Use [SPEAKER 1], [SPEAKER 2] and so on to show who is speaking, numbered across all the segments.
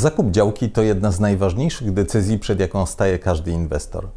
[SPEAKER 1] Zakup działki to jedna z najważniejszych decyzji, przed jaką staje każdy inwestor.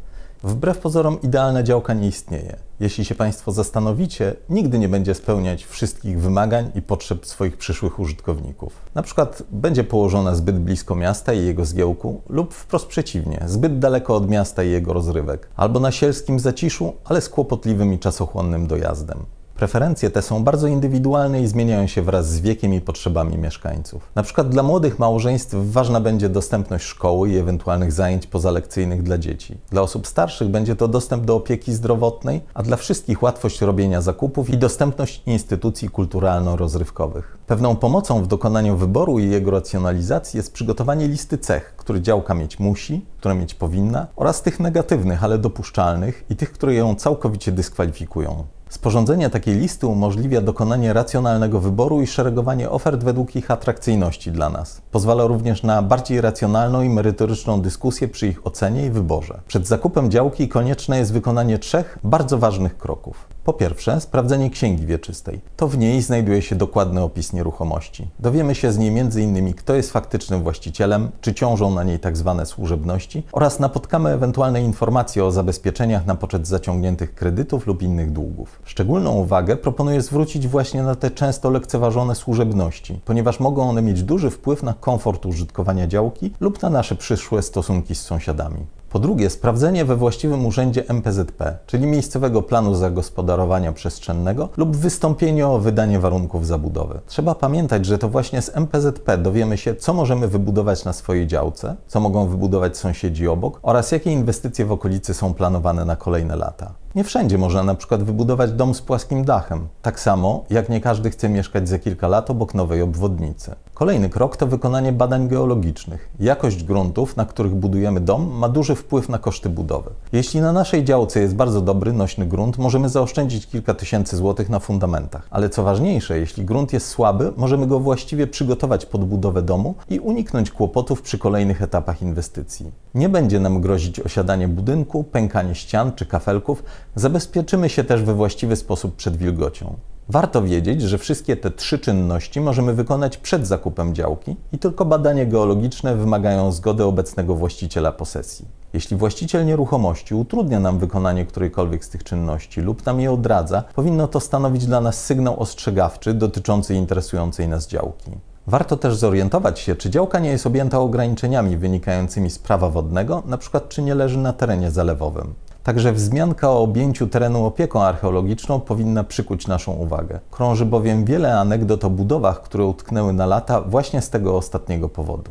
[SPEAKER 1] Wbrew pozorom idealna działka nie istnieje. Jeśli się Państwo zastanowicie, nigdy nie będzie spełniać wszystkich wymagań i potrzeb swoich przyszłych użytkowników. Na przykład będzie położona zbyt blisko miasta i jego zgiełku, lub wprost przeciwnie, zbyt daleko od miasta i jego rozrywek, albo na sielskim zaciszu, ale z kłopotliwym i czasochłonnym dojazdem. Preferencje te są bardzo indywidualne i zmieniają się wraz z wiekiem i potrzebami mieszkańców. Na przykład dla młodych małżeństw ważna będzie dostępność szkoły i ewentualnych zajęć pozalekcyjnych dla dzieci. Dla osób starszych będzie to dostęp do opieki zdrowotnej, a dla wszystkich łatwość robienia zakupów i dostępność instytucji kulturalno-rozrywkowych. Pewną pomocą w dokonaniu wyboru i jego racjonalizacji jest przygotowanie listy cech, które działka mieć musi, które mieć powinna, oraz tych negatywnych, ale dopuszczalnych i tych, które ją całkowicie dyskwalifikują. Sporządzenie takiej listy umożliwia dokonanie racjonalnego wyboru i szeregowanie ofert według ich atrakcyjności dla nas. Pozwala również na bardziej racjonalną i merytoryczną dyskusję przy ich ocenie i wyborze. Przed zakupem działki konieczne jest wykonanie trzech bardzo ważnych kroków. Po pierwsze, sprawdzenie księgi wieczystej. To w niej znajduje się dokładny opis nieruchomości. Dowiemy się z niej m.in. kto jest faktycznym właścicielem, czy ciążą na niej tzw. służebności oraz napotkamy ewentualne informacje o zabezpieczeniach na poczet zaciągniętych kredytów lub innych długów. Szczególną uwagę proponuję zwrócić właśnie na te często lekceważone służebności, ponieważ mogą one mieć duży wpływ na komfort użytkowania działki lub na nasze przyszłe stosunki z sąsiadami. Po drugie, sprawdzenie we właściwym urzędzie MPZP, czyli miejscowego planu zagospodarowania przestrzennego lub wystąpienie o wydanie warunków zabudowy. Trzeba pamiętać, że to właśnie z MPZP dowiemy się, co możemy wybudować na swojej działce, co mogą wybudować sąsiedzi obok oraz jakie inwestycje w okolicy są planowane na kolejne lata. Nie wszędzie można na przykład wybudować dom z płaskim dachem, tak samo jak nie każdy chce mieszkać za kilka lat obok nowej obwodnicy. Kolejny krok to wykonanie badań geologicznych. Jakość gruntów, na których budujemy dom, ma duży wpływ na koszty budowy. Jeśli na naszej działce jest bardzo dobry, nośny grunt, możemy zaoszczędzić kilka tysięcy złotych na fundamentach. Ale co ważniejsze, jeśli grunt jest słaby, możemy go właściwie przygotować pod budowę domu i uniknąć kłopotów przy kolejnych etapach inwestycji. Nie będzie nam grozić osiadanie budynku, pękanie ścian czy kafelków, zabezpieczymy się też we właściwy sposób przed wilgocią. Warto wiedzieć, że wszystkie te trzy czynności możemy wykonać przed zakupem działki i tylko badania geologiczne wymagają zgody obecnego właściciela posesji. Jeśli właściciel nieruchomości utrudnia nam wykonanie którejkolwiek z tych czynności lub nam je odradza, powinno to stanowić dla nas sygnał ostrzegawczy dotyczący interesującej nas działki. Warto też zorientować się, czy działka nie jest objęta ograniczeniami wynikającymi z prawa wodnego, np. czy nie leży na terenie zalewowym. Także wzmianka o objęciu terenu opieką archeologiczną powinna przykuć naszą uwagę. Krąży bowiem wiele anegdot o budowach, które utknęły na lata właśnie z tego ostatniego powodu.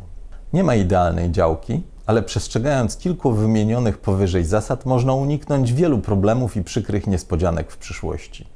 [SPEAKER 1] Nie ma idealnej działki, ale przestrzegając kilku wymienionych powyżej zasad, można uniknąć wielu problemów i przykrych niespodzianek w przyszłości.